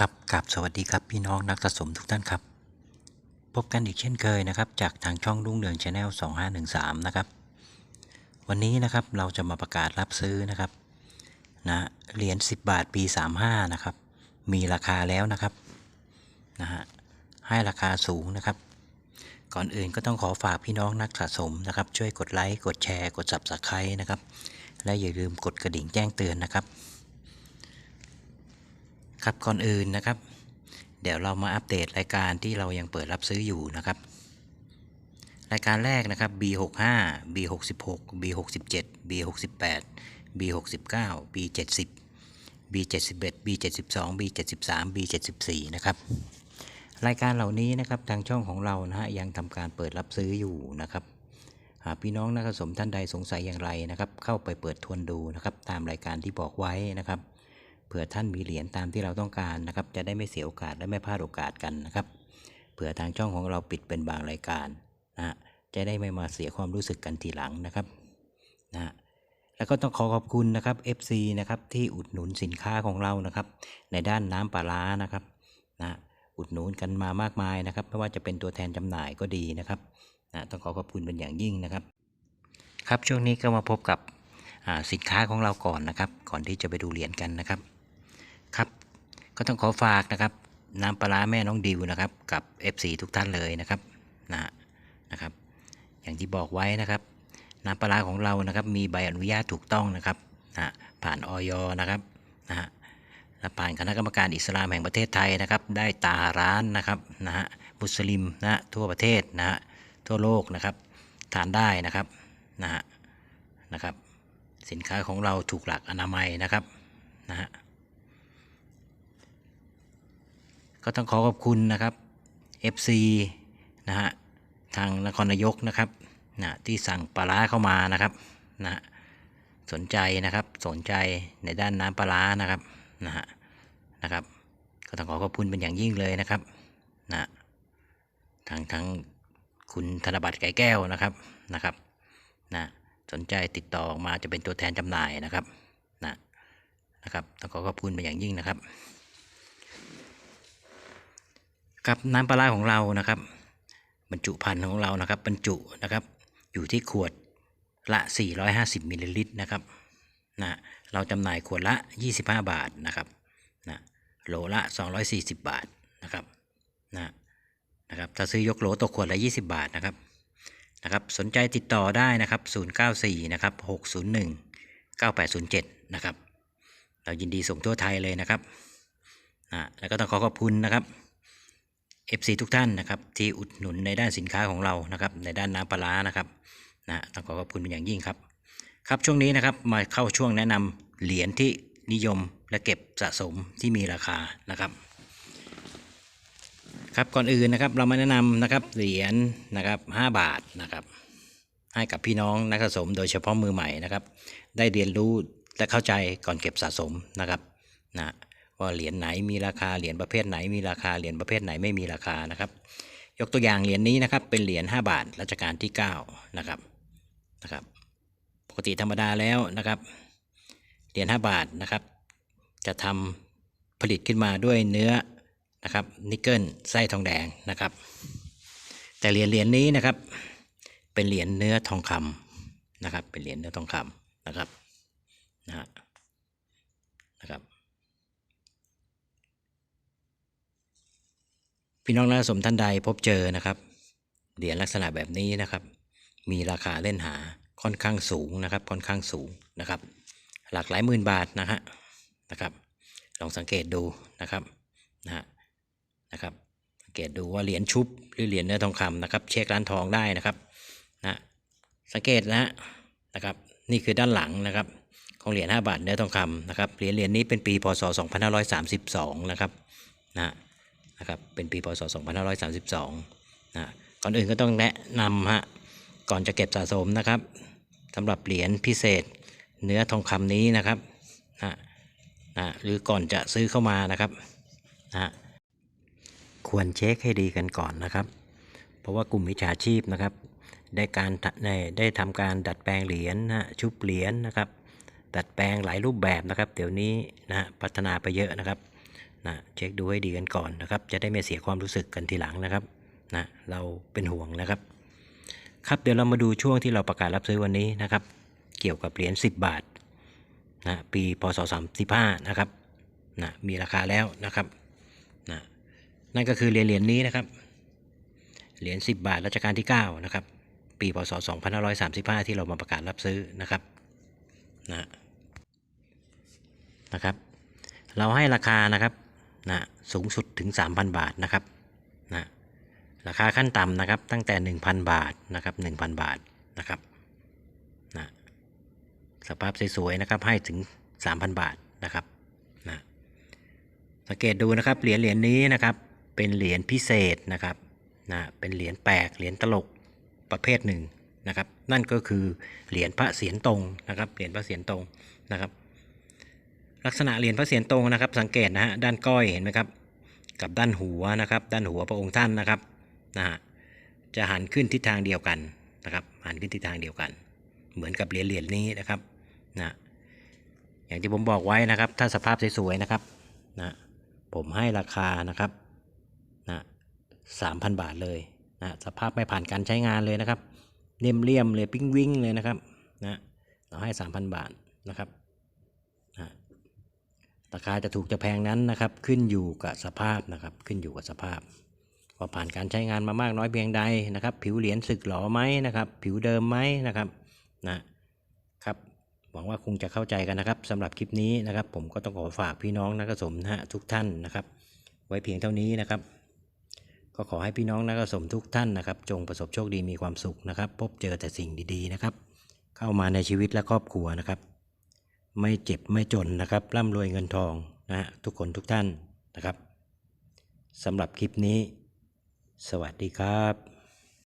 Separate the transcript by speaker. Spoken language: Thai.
Speaker 1: ครับกับสวัสดีครับพี่น้องนักสะสมทุกท่านครับ พบกันอีกเช่นเคยนะครับ จากทางช่องรุ่งเรืองชาแนล2513 นะครับ วันนี้นะครับเราจะมาประกาศรับซื้อนะครับนะเหรียญ10 บาทปี 35 นะครับ มีราคาแล้วนะครับนะฮะให้ราคาสูงนะครับ ก่อนอื่นก็ต้องขอฝากพี่น้องนักสะสมนะครับ ช่วยกดไลค์กดแชร์ กด Subscribe นะครับ และอย่าลืมกดกระดิ่งแจ้งเตือนนะครับ ครับก่อนอื่นนะครับ เดี๋ยวเรามาอัปเดตรายการที่เรายังเปิดรับซื้ออยู่นะครับ รายการแรกนะครับ B65 B66 B67 B68 B69 B70 B71 B72 B73 B74 นะครับ รายการเหล่านี้นะครับทางช่องของเรานะฮะยังทำการเปิดรับซื้ออยู่นะครับหากพี่น้องนักสะสมท่านใดสงสัยอย่างไรนะครับ เข้าไปเปิดทวนดูนะครับ ตามรายการที่บอกไว้นะครับ ผื่อท่านมีเหรียญตามที่เราต้องการนะครับ จะได้ไม่เสียโอกาสและไม่พลาดโอกาสกันนะครับ เผื่อทางช่องของเราปิดเป็นบางรายการนะฮะจะได้ไม่มาเสียความรู้สึกกันทีหลังนะครับนะฮะแล้วก็ต้องขอขอบคุณนะครับ FC นะครับที่อุดหนุนสินค้าของเรานะครับ ในด้านน้ำปลาร้านะครับนะอุดหนุนกันมามากมายนะครับไม่ว่าจะเป็นตัวแทนจำหน่ายก็ดีนะครับนะต้องขอขอบคุณเป็นอย่างยิ่งนะครับ ครับช่วงนี้ก็มาพบกับอ่าสินค้าของเราก่อนนะครับ ก่อนที่จะไปดูเหรียญกันนะครับ ครับ ก็ต้องขอฝากนะครับน้ำปลาร้าแม่น้องดิวนะครับ กับ FC ทุกท่านเลยนะครับนะนะครับ อย่างที่บอกไว้นะครับ น้ำปลาร้าของเรานะครับ มีใบอนุญาตถูกต้องนะครับนะผ่านออยนะครับนะฮะและผ่านคณะกรรมการอิสลามแห่งประเทศไทยนะครับ ได้ตาร้านนะครับนะฮะมุสลิมนะฮะทั่วประเทศนะฮะทั่วโลกนะครับ ทานได้นะครับนะฮะนะครับ สินค้าของเราถูกหลักอนามัยนะครับนะฮะ ก็ต้องขอขอบคุณนะครับ FC นะฮะทางนครนายกนะครับนะที่สั่งปลาร้าเข้ามานะครับนะสนใจนะครับสนใจในด้านน้ำปลาร้านะครับนะฮะนะครับก็ต้องขอขอบคุณเป็นอย่างยิ่งเลยนะครับนะทางทั้งคุณธนบัตรไก่แก้วนะครับนะครับนะสนใจติดต่อออกมาจะเป็นตัวแทนจำหน่ายนะครับนะนะครับต้องขอขอบคุณเป็นอย่างยิ่งนะครับ กับน้ำปลาร้าของเรานะครับ บรรจุภัณฑ์ของเรานะครับ บรรจุนะครับ อยู่ที่ขวดละ 450มิลลิลิตรนะครับนะเราจำหน่ายขวดละ 25 บาทนะครับนะโหลละ 240 บาทนะครับนะนะครับถ้าซื้อยกโหลตกขวดละ 20 บาทนะครับนะครับสนใจติดต่อได้นะครับ 094 นะครับ 601 9807 นะครับ เรายินดีส่งทั่วไทยเลยนะครับนะแล้วก็ต้องขอขอบคุณนะครับ FC ทุกท่านนะครับที่อุดหนุนในด้านสินค้าของเรานะครับในด้านน้ำปลานะครับนะต้องขอขอบคุณเป็นอย่างยิ่งครับ ครับช่วงนี้นะครับมาเข้าช่วงแนะนำเหรียญที่นิยมและเก็บสะสมที่มีราคานะครับ ครับก่อนอื่นนะครับเรามาแนะนำนะครับเหรียญนะครับ5บาทนะครับให้กับพี่น้องนักสะสมโดยเฉพาะมือใหม่นะครับ ได้เรียนรู้และเข้าใจก่อนเก็บสะสมนะครับนะ ว่าเหรียญไหนมีราคาเหรียญประเภทไหนมีราคาเหรียญประเภทไหนไม่มีราคานะครับ ยกตัวอย่างเหรียญนี้นะครับเป็นเหรียญ5บาทรัชกาลที่9นะครับนะครับปกติธรรมดาแล้วนะครับเหรียญ5บาทนะครับ จะทำผลิตขึ้นมาด้วยเนื้อนะครับนิกเกิลไส้ทองแดงนะครับ แต่เหรียญเหรียญนี้นะครับ เป็นเหรียญเนื้อทองคำนะครับ เป็นเหรียญเนื้อทองคำนะครับนะฮะนะครับ พี่น้องนักสะสมท่านใดพบเจอนะครับเหรียญลักษณะแบบนี้นะครับ มีราคาเล่นหาค่อนข้างสูงนะครับ ค่อนข้างสูงนะครับ หลักหลายหมื่นบาทนะฮะนะครับลองสังเกตดูนะครับนะฮะนะครับสังเกตดูว่าเหรียญชุบหรือเหรียญเนื้อทองคำนะครับ เช็คร้านทองได้นะครับนะสังเกตนะฮะนะครับ นี่คือด้านหลังนะครับ ของเหรียญ5บาทเนื้อทองคำนะครับเหรียญเหรียญนี้เป็นปีพศ2532นะครับนะ นะครับเป็นปีพศ 2532นะก่อนอื่นก็ต้องแนะนำฮะก่อนจะเก็บสะสมนะครับสำหรับเหรียญพิเศษเนื้อทองคำนี้นะครับนะนะหรือก่อนจะซื้อเข้ามานะครับนะควรเช็คให้ดีกันก่อนนะครับ เพราะว่ากลุ่มมิจฉาชีพนะครับ ได้การได้ได้ทำการดัดแปลงเหรียญนะชุบเหรียญนะครับ ดัดแปลงหลายรูปแบบนะครับ เดี๋ยวนี้นะพัฒนาไปเยอะนะครับ นะเช็คดูให้ดีกันก่อนนะครับ จะได้ไม่เสียความรู้สึกกันทีหลังนะครับนะเราเป็นห่วงนะครับ ครับเดี๋ยวเรามาดูช่วงที่เราประกาศรับซื้อวันนี้นะครับ เกี่ยวกับเหรียญ10 บาทนะปีพศ35นะครับนะมีราคาแล้วนะครับนะนั่นก็คือเหรียญเหรียญนี้นะครับเหรียญ10 บาทรัชกาลที่9นะครับปีพศ2535 ที่เรามาประกาศรับซื้อนะครับนะนะครับ เราให้ราคานะครับ นะสูงสุดถึง 3,000 บาทนะครับนะราคาขั้นต่ำนะครับตั้งแต่ 1,000 บาทนะครับ1,000 บาทนะครับนะสภาพสวยๆนะครับให้ถึง 3,000 บาทนะครับนะสังเกตดูนะครับเหรียญเหรียญนี้นะครับเป็นเหรียญพิเศษนะครับนะเป็นเหรียญแปลกเหรียญตลกประเภทหนึ่งนะครับ นั่นก็คือเหรียญพระเศียรตรงนะครับเหรียญพระเศียรตรงนะครับ ลักษณะเหรียญพระเศียรตรงนะครับ สังเกตนะฮะด้านก้อยเห็นไหมครับ กับด้านหัวนะครับ ด้านหัวพระองค์ท่านนะครับนะฮะจะหันขึ้นทิศทางเดียวกันนะครับ หันขึ้นทิศทางเดียวกัน เหมือนกับเหรียญเหรียญนี้นะครับนะอย่างที่ผมบอกไว้นะครับ ถ้าสภาพสวยๆนะครับนะผมให้ราคานะครับนะสามพันบาทเลยนะสภาพไม่ผ่านการใช้งานเลยนะครับเลี่ยมเลี่ยมๆเลยปิ้งวิ่งเลยนะครับนะเราให้สามพันบาทนะครับนะ ราคาจะถูกจะแพงนั้นนะครับ ขึ้นอยู่กับสภาพนะครับ ขึ้นอยู่กับสภาพว่าผ่านการใช้งานมามากน้อยเพียงใดนะครับ ผิวเหรียญสึกหรอไหมนะครับ ผิวเดิมไหมนะครับนะครับหวังว่าคงจะเข้าใจกันนะครับสำหรับคลิปนี้นะครับ ผมก็ต้องขอฝากพี่น้องนักสมนะฮะทุกท่านนะครับ ไว้เพียงเท่านี้นะครับ ก็ขอให้พี่น้องนักสมทุกท่านนะครับ จงประสบโชคดีมีความสุขนะครับ พบเจอแต่สิ่งดีๆนะครับ เข้ามาในชีวิตและครอบครัวนะครับ ไม่เจ็บไม่จนนะครับร่ำรวยเงินทองนะฮะทุกคนทุกท่านนะครับสำหรับคลิปนี้ สวัสดีครับ